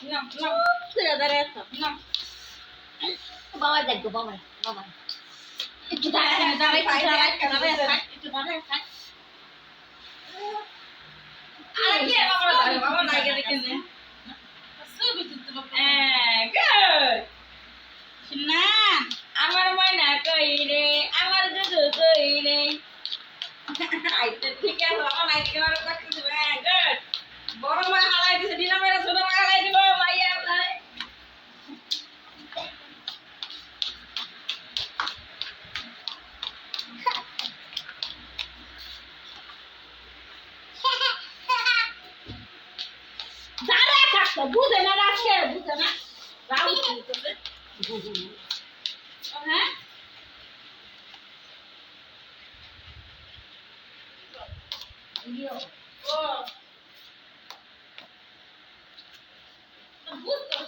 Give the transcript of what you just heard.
দাঁড়ায় না বাবা বাবা বাবা একটু দাঁড়ায় দাঁড়ায় দাঁড়ায় দাঁড়ায় একটু দাঁড়ায় আর কি বাবা বাবা দাঁড়িয়ে দেখে নে। ছবি বাবা হ্যাঁ, না আমার ময়না কই রে আমার দুধু কই রে আইতে ঠিক আছে বাবা নাই দাঁড়ায় বুঝে না রাখছে বুঝে না। হ্যাঁ? বুঝতে